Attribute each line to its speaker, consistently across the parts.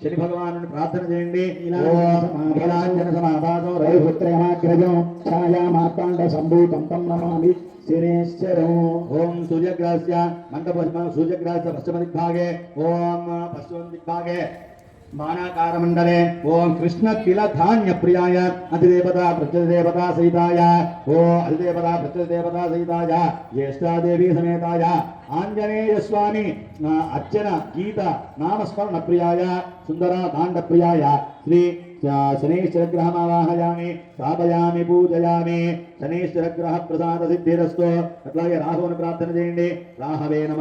Speaker 1: శని భగవాను ప్రార్థన చేయండి. ఓం నీలాంజన సమాభాసో
Speaker 2: రవిపుత్రమాగ్రజం ఛాయామార్తాండ సంభూతం తం నమామి శనేశ్వరం
Speaker 1: ఓం సూర్యగ్రహస్య మండపశ్మ సూర్యగ్రహస్య పశ్చిమ దిగ్భాగే ఓం పశ్చిమ దిగ్భాగే బాణాకారమండలే ఓం కృష్ణ కిల ధాన్య ప్రియాయ అధిదేవత ప్రత్యదేవత సహితాయ ఓ అధిదేవత ప్రత్యదేవత సహితాయ జ్యేష్ఠాదేవి సమేతాయ ఆంజనేయ స్వామి అర్చన గీత నామస్మరణ ప్రియాయ సుందర దాండ ప్రియాయ శ్రీ శనీశ్వరగ్రహమావాహయామి స్థాపయామి పూజయామి శనీశ్వరగ్రహ ప్రసాద సిద్ధిరస్తో అట్లాగే రాహువును ప్రార్థన చేయండి. రాహవే నమ.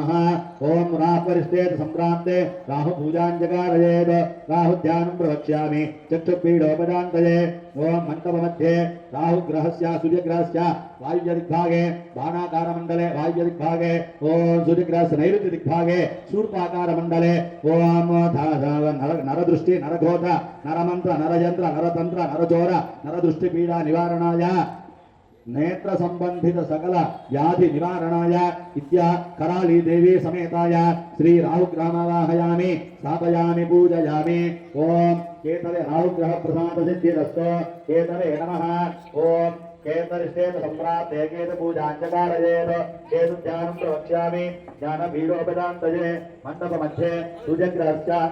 Speaker 1: ఓం రాహ్వరిష్టేత సంక్రాంతే. రాహు పూజాంజకారయేద రాహు ధ్యానం ప్రవక్ష్యామి. చక్షుపీడోపజాంతయే ఓం మంటప మధ్యే రాహుగ్రహస్య సూర్యగ్రహస్య. వాయువ్య దిగ్భాగే బాణాకార మండలే వాయువ్య దిగ్భాగే ఓం సూర్యగ్రహస్య నైరుతి దిగ్భాగే శూర్పాకార మండలే ఓం నర నరదృష్టి నరఘోత నరమంత్ర నరయంత్ర నరతంత్ర నరజోర నరదృష్టి పీడా నివారణాయ. నేత్ర సంబంధిత సకల వ్యాధి నివారణాయ ఇత్య కరాళీ దేవీ సమేతాయ శ్రీ రాహుగ్రహమావాహయామి స్థాపయామి పూజయామి. ఓం కేతవే రాహుగ్రహ ప్రసాద సిద్ధిరస్తో కేతవే నమ. ఓం కేతరిష్టేత సంప్రాప్తే కేత పూజాంచకారయేత కేతు ధ్యానం ప్రవక్ష్యామి. ధ్యాన భీరోపదాంతయే మండప మధ్యే. సూర్యగ్రహస్య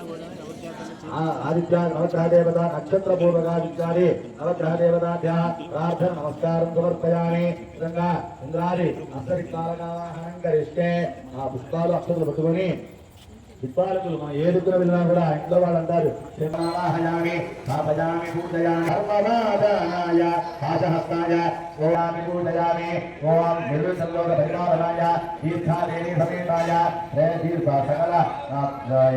Speaker 1: ఆదిత్య నవగ్రహ దేవత నక్షత్ర పూర్వకాదిత్యాది నవగ్రహ దేవతాభ్య ప్రార్థన నమస్కారం సమర్పయామి. విధంగా ఇంద్రాది అష్టదిక్పాలకావాహనం కరిస్తే ఆ పుష్పాలు అక్షతలు పట్టుకొని దిక్పాలకులు మన ఏ దిక్కున వెళ్ళినా కూడా ఇంట్లో వాళ్ళు అంటారు. శ్రీమావాహయామి స్థాపయామి పూజయామి సర్వమాదానాయ పాశహస్తాయ ఓవామి పూజయామి ఓం నిర్విసల్లోక పరిమాణాయ దీర్ఘాదేవి సమేతాయ ప్రేతీర్థ సకల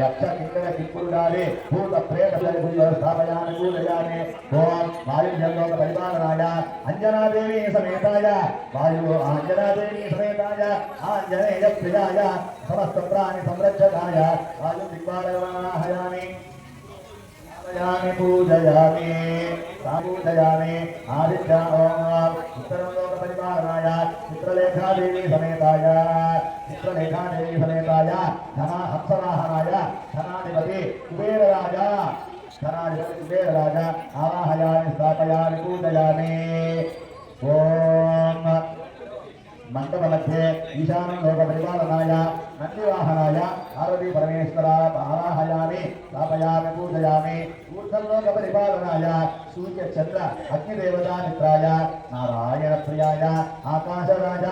Speaker 1: యక్ష కింకర కింకురుడాలి భూత ప్రేత సరిపుల్లో స్థాపయామి పూజయామి ఓం వాయుజల్లోక పరిమాణాయ అంజనాదేవి సమేతాయ వాయు అంజనాదేవి సమేతాయ ఆంజనేయ ప్రియాయ సమస్త సంరక్షకాయ ఆయు దిక్పాలయామి పూజయామి పూజయామి పూజయామి ఆదిత్య ఓం ఉత్తరంలోక పరిపాలనాయ చిత్రలేఖాదేవి సమేతాయ చిత్రలేఖాదేవి సమేతాయ ధన హంసవాహనాయ ధనాధిపతి కుబేరరాజ ధనాధిపతి కుబేరరాజ ఆవాహయామి స్థాపయామి పూజయామి. ఓ. మండప ఈశానం లోక పరిపాలనాయ నందివాహనాయ పార్వతీ పరమేశ్వర ఆవాహయామి స్థాపయామి పూజయామి ఊర్ధలోక పరిపాలనాయ సూర్య చంద్ర అగ్నిదేవతా మిత్రాయ నారాయణ ప్రియాయ ఆకాశరాజ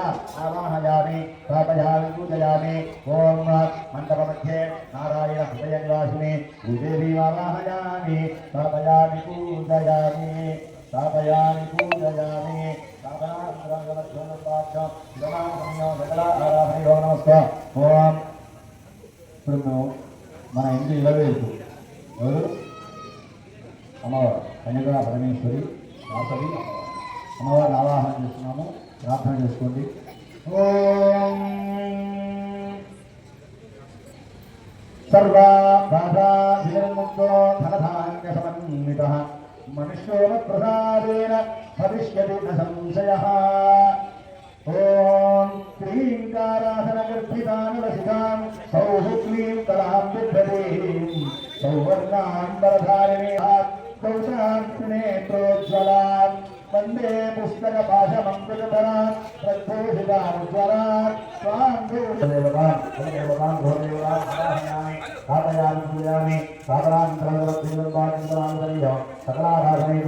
Speaker 1: ఆవాహయామి స్థాపయామి పూజయామి ఓం మండపమధ్యే నారాయణ హృదయ నివాసిని భూదేవి ఆవాహయామి స్థాపయామి పూజయామి. స్థాపయామి పూజయామి ఓం ఇప్పుడు మేము మన ఇంటి ఇలవేపు ఎవరు అమ్మవారు కన్యగా పరమేశ్వరి వాసవి అమ్మవారిని ఆవాహన చేస్తున్నాము ప్రార్థన చేసుకోండి ఓం సర్వా బాధా విజన్ముక్తో ధనధాన్య సమన్విత मनुष्यो प्रसादेन भविष्यति न संशयः। ॐ क्रीङ्कारासनगर्भितानुरसितां सौः क्लीं कलां बिभ्रतीः सौवर्णाम्बरधारिणी कौशाक्षिणेत्रोज्ज्वलात् वंदे దేవతాం ఘోరదేవతాం ఆవాహయామి స్థాపయామి పూజయామి స్థాపనానంతరం సకలారాధనై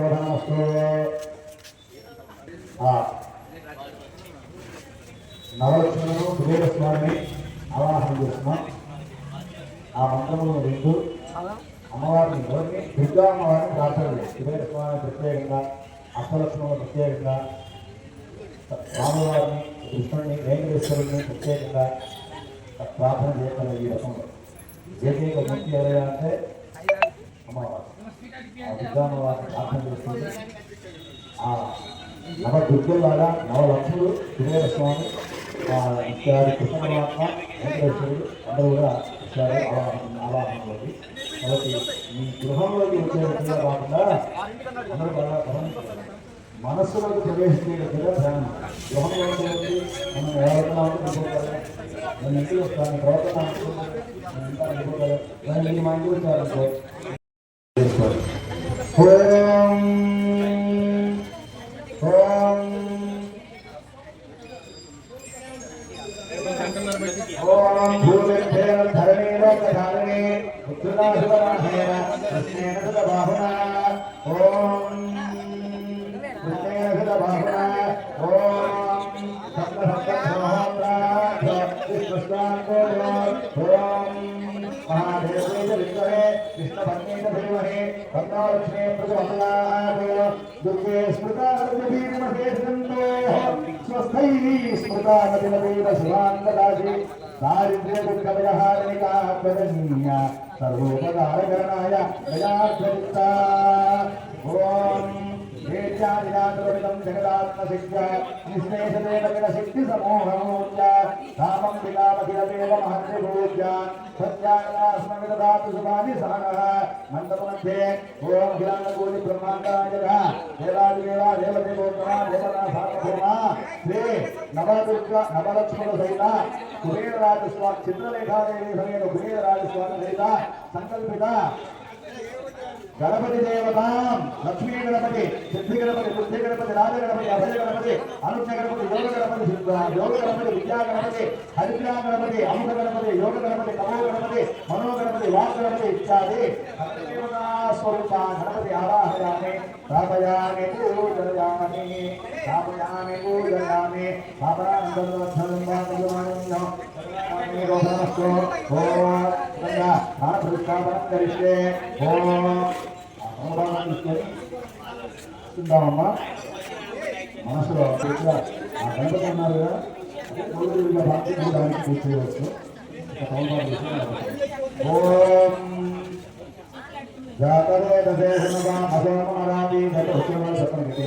Speaker 1: నవలక్ష్మణులు కుబేర స్వామిని ఆవాహన చేస్తున్నాం ఆ మంత్రములను వింటూ అమ్మవారిని ఎవరిని దుర్గా అమ్మవారిని ప్రార్థన చేయాలి కుబేర స్వామిని ప్రత్యేకంగా అష్టలక్ష్మణులు ప్రత్యేకంగా స్వామివారిని కృష్ణుడిని వెంకటేశ్వరుడిని ప్రత్యేకంగా ప్రార్థన చేయగల ఈ రకంలో. ఏకైక ముక్తి ఎవరైనా అంటే అమ్మవారు ఆ దుర్గామ్మవారిని ప్రార్థన చేస్తుంది ఆ నవ దుర్గలాగా నవ లక్షలు కుబేర స్వామి ఆ ఇత్యాది కృష్ణ పరమాత్మ వెంకటేశ్వరుడు అందరూ కూడా ఇచ్చారు ఆవాహన ఆవాహనలోకి కాబట్టి మీ గృహంలోకి వచ్చే విధంగా కాకుండా అందరూ బాగా గమనించారు మనస్సులోకి ప్రవేశించే విధంగా ధ్యానం గృహంలో ఉంటే మనం ఎవరైనా అనుకోగలం నేను ఇంటికి వస్తాను ప్రవర్తన అనుకుంటాను నేను ఇంకా అనుకోగలం కానీ మీరు మా ఇంటికి వచ్చారనుకో చేసుకోవాలి ఓం कर्णालक्ष्मी प्रजमन्नाः दुर्गे स्मृता नदीमशेषन्तोः स्वस्थैः स्मृता नदीमदेव शिवान्नदाशि दारिद्र्यदुःखविरहारणिकाः प्रजन्या सर्वोपकारकरणाय गजार्थयुक्ता ॐ േക്ഷാദിരാദ്രവിതം ജഗദാത്മസിദ്ധ നിശ്ലേഷദേവ ശക്തി സമൂഹമൂർജ താപം വിലാപഖിലവേവ മഹർഷിഭൂജ സത്യാകാസ്മവിദാതു സുഭാതി സഹനഃ മണ്ഡപമധ്യേ ഓം ഹിരാണകൂലി ബ്രഹ്മാണ്ടായ ദേവാദിദേവാ ദേവദേവോത്തമ ദേവനാഥാത്മഭൂമ ശ്രീ നവദുർഗ നവലക്ഷ്മണ സഹിത കുബേരരാജസ്വാമി ചിത്രലേഖാദേവി സമേത കുബേരരാജസ്വാമി സഹിത സങ്കൽപിത గణపతి దేవతాం లక్ష్మీ గణపతి సిద్ధి గణపతి బుద్ధి గణపతి రాజ గణపతి అభయ గణపతి అనుజ్ఞ గణపతి యోగ గణపతి యోగ గణపతి విద్యా గణపతి హరిద్రా గణపతి అముఖ గణపతి యోగ గణపతి కమో గణపతి మనో గణపతి వాక్ గణపతి ఇత్యాది. స్వరూప గణపతి ఆవాహయామి రామయామి పూజయామి రామయామి పూజయామి స్థాపనానందం కరిష్యే ఓం. చూద్దామమ్మా. మనసులో ఆ గణపతి ఉన్నారు కదా. అదే పూర్తిగా పూజ చేయవచ్చు ఒక సంవత్సరం విషయం ఓం. జాతవేదశేషనవా చెప్పండి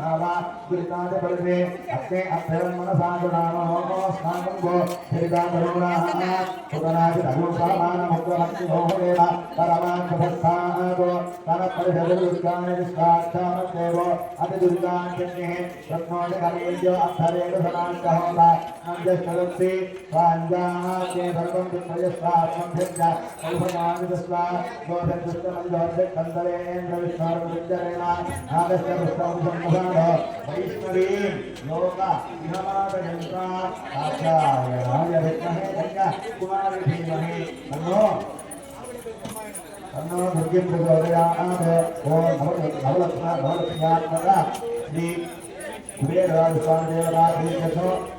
Speaker 1: भावा दुरिताज बलवे अपने अभ्यम मनसा जुनामो स्नानं गो दुरिताज रुणाः सुदनाज धनुषा मानमो अग्निहोरेण परमार्थभक्तादो परपरिषदुर्गानिष्काक्षामदेव अतिदुर्गान्यः रत्नोजकर्मयो अर्थरेण समान्तहोता अन्यश्चलन्ति स्वाञ्जाते सर्वं विप्रयस्वात्मभ्यश्च कल्पनामिदस्वा गोभिर्दुष्टमञ्जोर्भिर्कन्दरेन्द्रविष्णोर्विजरेण आदर्शपुस्तकसम्मुखादो वैष्णवीं योग इहमादयन्त्रा आचार्याय विद्महे कुमारी धीमहि तन्नो ಅನ್ನೋ ಬಗ್ಗೆ ಪ್ರಜೋದಯಾನಾದ ಓಂ ಭಗವತ್ ಭಗವತ್ಮ ಭಗವತ್ಮ ಶ್ರೀ కుబేరరాజు స్వామి దేవతా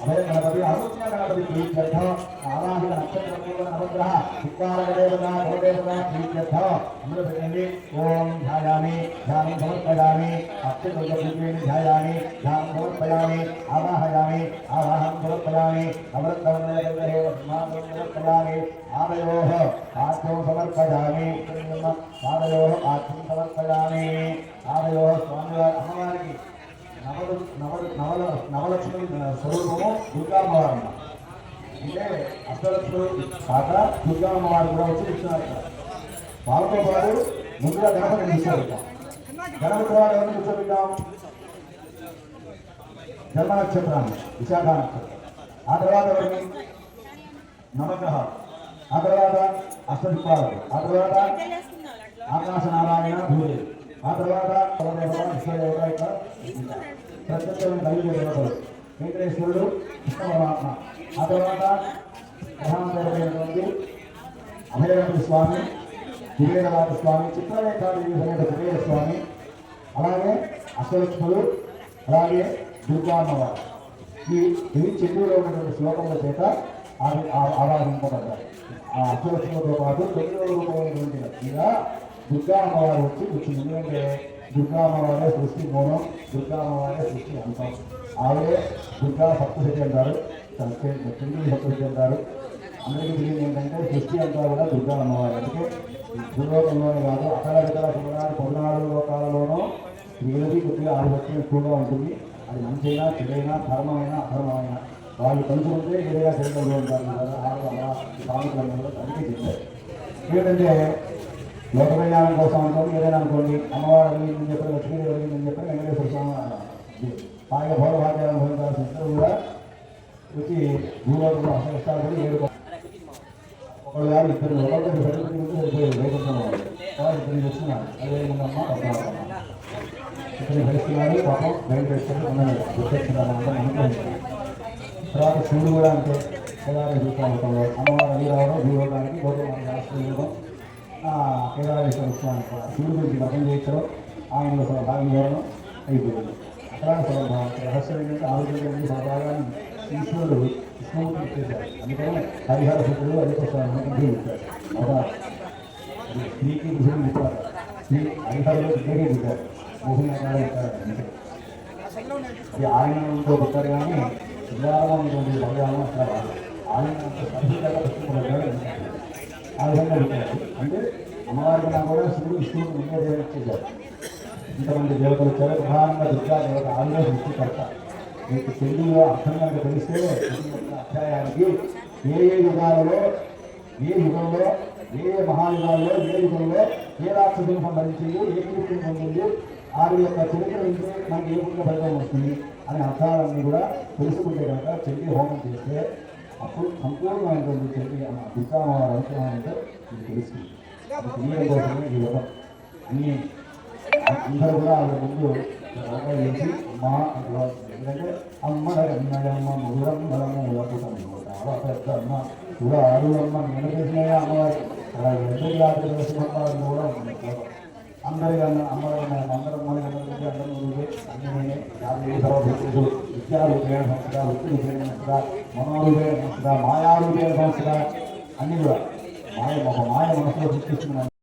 Speaker 1: అభయ గణపతి అనుజ్ఞ గణపతి ప్రీత్యర్థో ఆవాహిత నక్షత్ర పూర్వ నవగ్రహ వికారక దేవత భవదేవత ప్రీత్యర్థో అందరూ పెట్టండి ఓం ధ్యాయామి ధ్యానం సమర్పయామి అత్యుద్వేణి ధ్యాయామి ధ్యానం సమర్పయామి ఆవాహయామి ఆవాహం సమర్పయామి నవరత్నవనయగంధరే స్మారం సమర్పయామి ఆదయోః ఆత్మం సమర్పయామి ఆదయోః ఆత్మం సమర్పయామి ఆదయోః స్వామివారి అమ్మవారికి నవలు నవలు నవల నవలక్ష్మి స్వరూపము దుర్గామ్మవారు అంటే అష్టలక్ష్మి కాక దుర్గామ్మవారు కూడా వచ్చి ఇచ్చినారు ఇక్కడ వాళ్ళతో పాటు ముందుగా గణపతి ఇచ్చారు ఇక్కడ గణపతి వారు ఎవరిని కూర్చోబెట్టాం జన్మ నక్షత్రాన్ని విశాఖ నక్షత్రం ఆ తర్వాత ఎవరిని? నవగ్రహ ఆ తర్వాత అష్టదిక్పాలకు ఆ తర్వాత ఆకాశ నారాయణ భూదేవి. ఆ తర్వాత ప్రత్యేకమైన దైవ వెంకటేశ్వరుడు కృష్ణ ఆ తర్వాత ప్రధానమైనటువంటి దేవతైనటువంటి స్వామి కుబేరనాథ స్వామి చిత్రలేఖాదేవి సమేత కుబేర స్వామి అలాగే అష్టలక్ష్ములు అలాగే దుర్గా ఈ ఇవి చెట్టులో ఉన్నటువంటి శ్లోకముల చేత ఆరాధింపబడ్డారు. ఆ అష్టలక్ష్ములతో పాటు తొమ్మిదవ రూపమైనటువంటి లక్ష్మిగా దుర్గా అమ్మవారు వచ్చి కూర్చుంది ఎందుకంటే దుర్గా అమ్మవారే సృష్టి మూలం దుర్గా అమ్మవారే సృష్టి అంతం ఆవిడే దుర్గా సప్తశతి అంటారు తొమ్మిది సప్తశతి అంటారు అందరికీ తెలియదు ఏంటంటే సృష్టి అంతా కూడా దుర్గా అమ్మవారు అందుకే భూలోకంలోనే కాదు అక్కడ ఇతర పద్నాలుగు పద్నాలుగు లోకాలలోనూ స్త్రీలకి కొద్దిగా ఆధిపత్యం ఎక్కువగా ఉంటుంది అది మంచైనా చెడైనా ధర్మమైనా అధర్మమైనా వాళ్ళు కలిసి ఉంటే ఏదైనా శరీరంలో ఉంటారు కదా ఆరు అలా సామెతలు చెప్పారు ఏంటంటే లోక కళ్యాణం కోసం అనుకోండి ఏదైనా అనుకోండి అమ్మవారు అడిగిందని చెప్పి లక్ష్మీదేవి అడిగిందని చెప్పి వెంకటేశ్వర స్వామి హాయిగా భోగ భాగ్యాలను పొందాల్సిన ఇద్దరు కూడా వచ్చి భూలోకంలో అసలు ఏడు ఒకళ్ళు కాదు ఇద్దరు ఒకరికి సరిపోయి సరిపోయేది వైకుంఠంలో వాళ్ళు. ఇద్దరు వచ్చినారు అదే ఉందమ్మా ఇద్దరు భరిస్తున్నారు పాపం వెంకటేశ్వరుడు ఉన్నాడు గుర్తొచ్చిందన్నమాట తర్వాత శివుడు కూడా అంటే ప్రధాన రూపంలో అమ్మవారు అవి రావడం భూలోకానికి గౌరవానికి రాష్ట్రీయం కేదారేశ్వర స్వామి కూడా శివుడు గురించి అర్థం చేయించడం ఆయనలో సగం భాగం ఇవ్వడం అయిపోయింది అక్కడ సగం భాగం రహస్యం ఏంటంటే ఆరోగ్యం భాగాన్ని ఈశ్వరుడు కృష్ణమూర్తి ఇచ్చేశారు అందుకని హరిహర సూత్రులు అధిక స్వామి ఇచ్చారు అవునా స్త్రీకి పురుషుడు ఇస్తారు స్త్రీ హరిహరులు ఇద్దరికి ఇచ్చారు మోహిని అకారం ఇచ్చారు అంతే అది ఆయనతో పెట్టారు కానీ ఉదాహరణ ఉన్నటువంటి భగవాన్ అక్కడ ఆయన అంత సరిగ్గా పెట్టుకున్నాడు ఆ విధంగా పెట్టారు. అంటే అమ్మవారికి నా కూడా శివుడు విష్ణువుకి ముందే దేవచ్చేశారు ఇంతమంది దేవతలు వచ్చారు. ప్రధానంగా దుర్గా దేవత ఆవిడ సృష్టికర్త. మీకు తెలుగులో అర్థం కనుక తెలిస్తే అధ్యాయానికి ఏ ఏ యుగాలలో ఏ యుగంలో ఏ ఏ మహాయుగాల్లో ఏ యుగంలో ఏ రాక్షసుని సంబంధించింది ఏ కీర్తిని పొందింది వారి యొక్క చరిత్ర నుంచి మనకి ఏ విధంగా ఫలితం వస్తుంది అనే అర్థాలన్నీ కూడా తెలుసుకుంటే కనుక చెల్లి హోమం చేస్తే అప్పుడు సంపూర్ణమైనటువంటి చెల్లి దుర్గామావారి అవసరం అంటే ఇది తెలుస్తుంది అది తెలియడం కోసమే ఈ వ్రతం అన్ని అందరూ కూడా వాళ్ళ ముందు బాగా చేసి అమ్మ అంటున్నారు. ఎందుకంటే అమ్మ అన్నయ్యమ్మ మధురం బలము ఉలపుటం చాలా పెద్ద అమ్మ కూడా ఆరులమ్మ నేను చేసినాయా అమ్మవారి అలా ఎందుకు రాత్రి సింహవారిని కూడా ఉంది అందరికన్నా అమ్మగారు అందరం మన అందరికీ అందరూ నువ్వే అన్ని నేనే యాభై సర్వభూతులు విద్యారూపేణ సంస్థ వృత్తి రూపేణ సంస్థ మనోరూపేణ సంస్థ మాయారూపేణ సంస్థ అన్నీ కూడా. మాయ ఒక మాయ మనసులో సృష్టిస్తున్నాను